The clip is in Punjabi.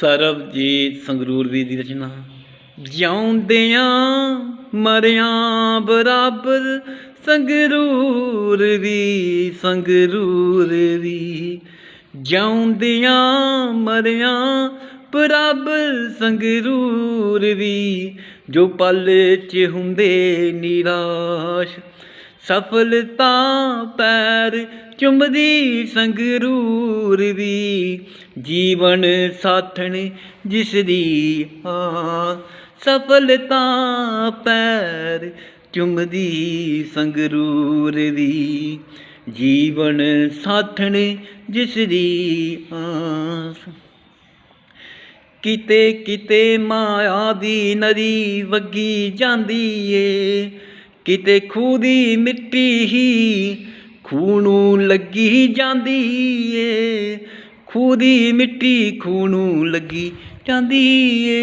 ਸਰਬਜੀਤ ਸੰਗਰੂਰ ਵੀ ਦੀ ਰਚਨਾ। ਜਿਉਂਦਿਆਂ ਮਰਿਆਂ ਬਰਾਬਰ ਸੰਗਰੂਰ ਵੀ ਸੰਗਰੂਰ ਵੀ। ਜਿਉਂਦਿਆਂ ਮਰਿਆਂ ਬਰਾਬਰ ਸੰਗਰੂਰ ਵੀ, ਜੋ ਪਲ ਚ ਹੁੰਦੇ ਨਿਰਾਸ਼। ਸਫਲਤਾ ਪੈਰ ਚੁੰਮਦੀ ਸੰਗਰੂਰ ਵੀ, ਜੀਵਨ ਸਾਥਣ ਜਿਸ ਦੀ ਆ ਸਫਲਤਾ ਪੈਰ ਚੁੰਮਦੀ ਸੰਗਰੂਰ ਵੀ, ਜੀਵਨ ਸਾਥਣ ਜਿਸ ਦੀ ਆਸ ਕਿਤੇ ਕਿਤੇ ਮਾਇਆ ਦੀ ਨਦੀ ਵਗੀ ਜਾਂਦੀ ਏ ਕਿਤੇ ਖੂਹ ਦੀ ਮਿੱਟੀ ਹੀ ਖੂਹ ਨੂੰ ਲੱਗੀ ਜਾਂਦੀ ਏ। ਖੂਹ ਦੀ ਮਿੱਟੀ ਖੂਹ ਨੂੰ ਲੱਗੀ ਜਾਂਦੀ ਏ।